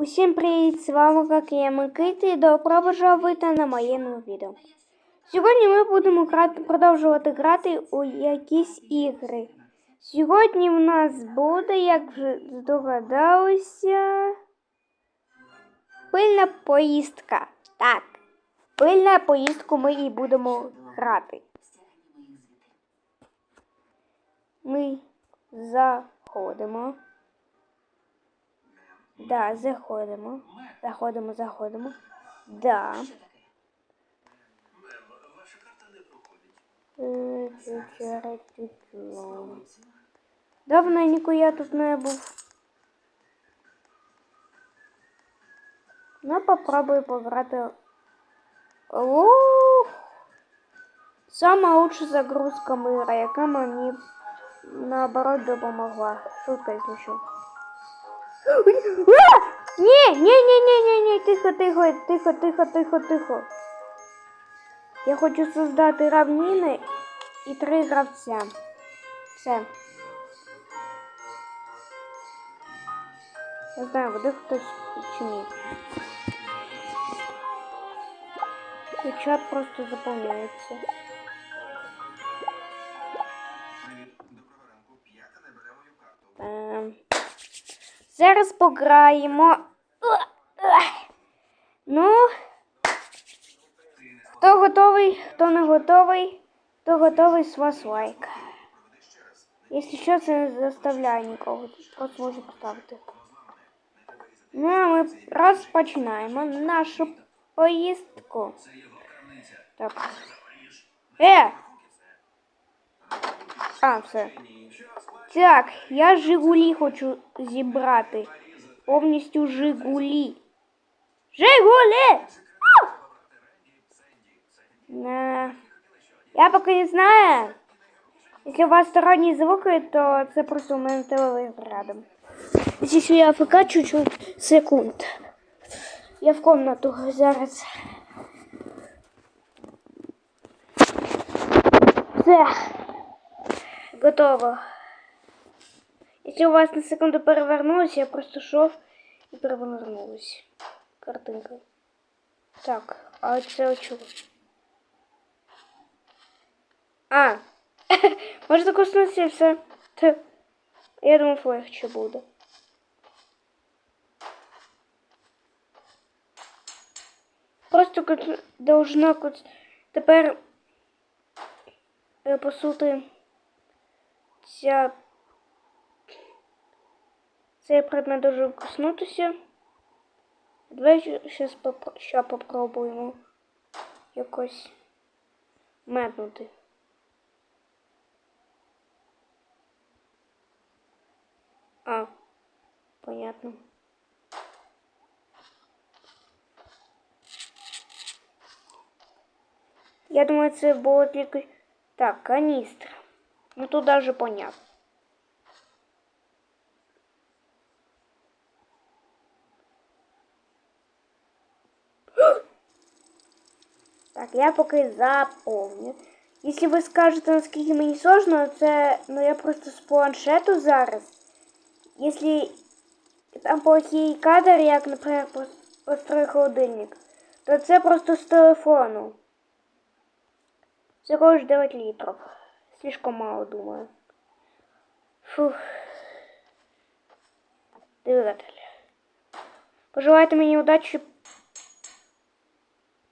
Усім привіт! З вами як я Микита і добро пожаловати на моє нове відео. Сьогодні ми будемо грати, продовжувати грати у якісь ігри. Сьогодні в нас буде, як вже здогадалися, пильна поїздка. Так, пильна поїздку ми і будемо грати. Ми заходимо. Да, заходимо. Заходимо, заходимо. Да. Проходить. Давненько я тут не був. Ну, попробую пограти. Ух! Сама лучша загрузка мира, яка мені наоборот допомогла. Шутка, якщо що. Ні, ні, ні, ні, ні, ні, тихо, тихо, тихо, тихо, тихо, тихо. Я хочу создати равніни і три гравця. Все. Не знаю, буде хтось чи ні. Чат просто заповняється. Зараз пограємо. Ну, Ти не хто готовий, хто не готовий, хто готовий з вас лайк. проведи ще раз. Якщо що, це не заставляє нікого. Просто можу поставити. Не треба різати. Ну, а ми розпочинаємо нашу поїздку. Це його крамниця. Так. Запаліш. Е! А, все. Ні, час бачиш. Так, я Жигулі хочу зібрати. Повністю Жигулі. Жигулі! Ау! Не. Я поки не знаю. Якщо у вас сторонні звуки, то це просто у мене телевизор рядом. Якщо що я АФК чуть-чуть секунд. Я в комнату зараз. Все. Готово. Якщо у вас на секунду перевернулось, я просто шов і перевернулась. Картинка. Так, а це чого? А! Можна коснутися все. Я думав, легше буде. Просто должна кот- тепер е, по суті ця цей предмет дуже коснутися. Давай поп... ще попробуємо якось метнути. А, понятно. Я думаю, це було тільки... Так, каністра. Ну тут даже понятно. Так, я поки заповню. Якщо ви скажете, наскільки мені сложно, це ну я просто з планшету зараз. Якщо там плохий кадр, як, наприклад, построй холодильник, то це просто з телефону. Всього ж 9 літрів. Слишком мало, думаю. Фух. Двигатель. Пожелайте мені удачі.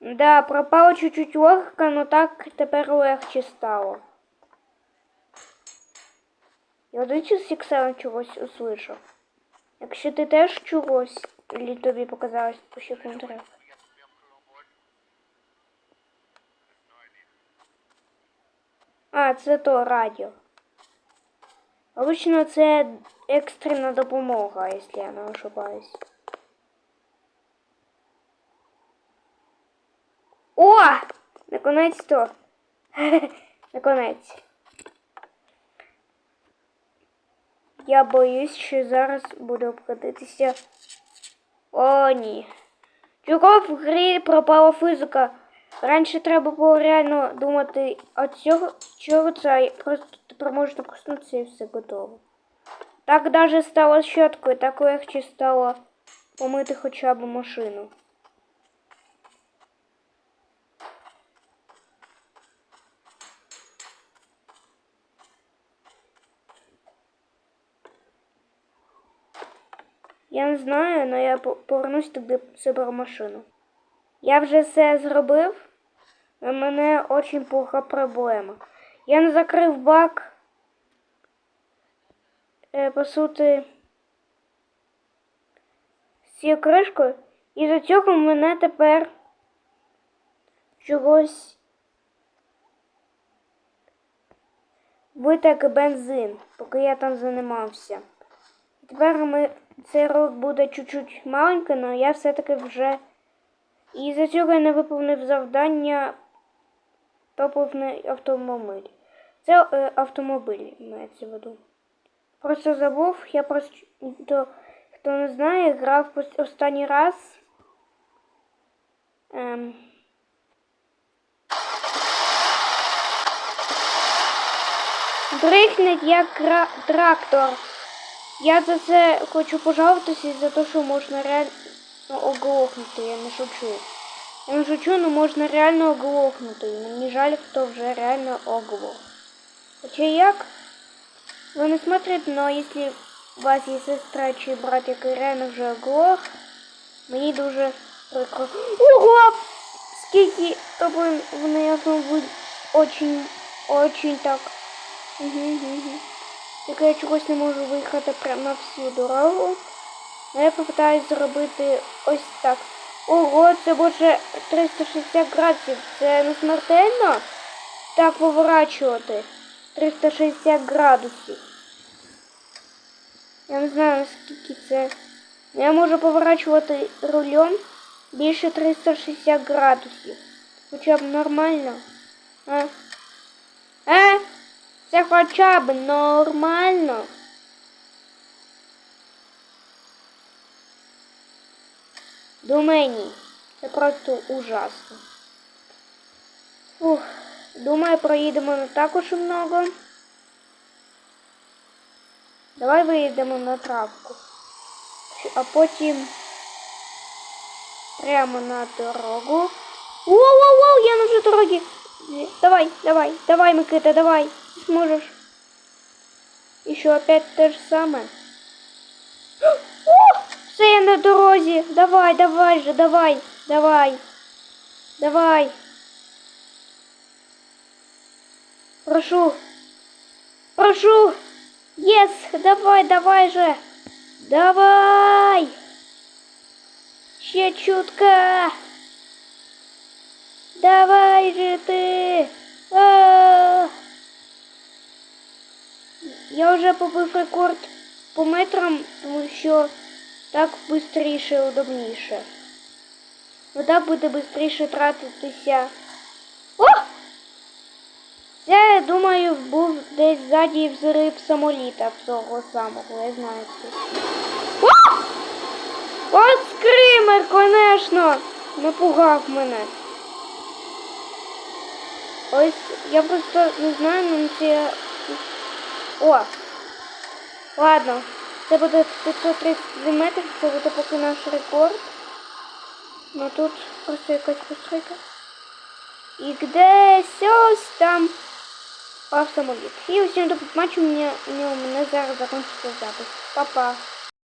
Да, пропала чуть-чуть логика, но так тепер легче стало. Я одичі з Сікселем чогось услышав. Якщо ти теж чогось, чи тобі показалось, пиши в. А, це то радіо. Обично це екстрена допомога, якщо я не ошибаюсь. О! Наконець-то. Наконець. Я боюсь, що зараз буде обкатитися. О, ні. Чого в грі пропала фізика? Раніше треба було реально думати, а цього чого це просто тепер можна коснутися і все готово. Так даже стало щоткою, так легче стало помити хоча б машину. Я не знаю, але я повернусь туди машину. Я вже все зробив. У мене дуже плоха проблема. Я не закрив бак. Е, по суті, з цією кришкою. І за цього в мене тепер чогось витек бензин, поки я там займався. Тепер ми, цей ролик буде чуть-чуть маленький, але я все-таки вже. І за цього я не виповнив завдання топливний автомобіль. Це е, автомобіль мається в виду. Просто забув, я просто хто не знає, грав останній раз. Ем, Дрихнеть як трактор. Я за це хочу пожалуватися за те, що можна реально оглохнути, я не шучу. Я не шучу, але можна реально оглохнути. І Мені жаль, хто вже реально оглох. Хоча як? Ви не смотрите, но якщо у вас є сестра чи брат, який реально вже оглох, мені дуже прикро. Ого! Скільки тобі вони автомобіль очень, очень так. Угу, угу. Тільки я чогось не можу виїхати прямо на всю дорогу. Але я попитаюсь зробити ось так. Ого, це може 360 градусів. Це не смертельно? Так поворачувати. 360 градусів. Я не знаю, наскільки це. Ну, Я можу поворачувати рулем більше 360 градусів. Хоча б нормально. А? А? Це хоча б нормально. Думаю, ні. Це просто ужасно. Фух, думаю, проїдемо не так уж і много. Давай виїдемо на травку. А потім прямо на дорогу. Воу-воу-воу, я на вже дорогі. Давай, давай, давай, Микита, давай. Сможешь. Еще опять то же самое. О, все на дорозі. Давай, давай же, давай, давай. Давай. Прошу. Прошу. Ес, давай, давай же. Давай. Ще чутка. Давай же ты. А! Я вже побив рекорд по метрам, тому що так швидше, і удобніше. Так буде швидше тратитися. О! Це, я думаю, був десь ззаді взрив самоліта того самого, я знаю це. О! Скример, конечно! Напугав мене. Ось я просто не знаю, ну це. О! Ладно, це буде 530 метрів, це буде поки наш рекорд. Ну тут просто якась постройка. І десь там впав самоліт. І усім до побачення, у мене зараз закінчиться запис. Па-па.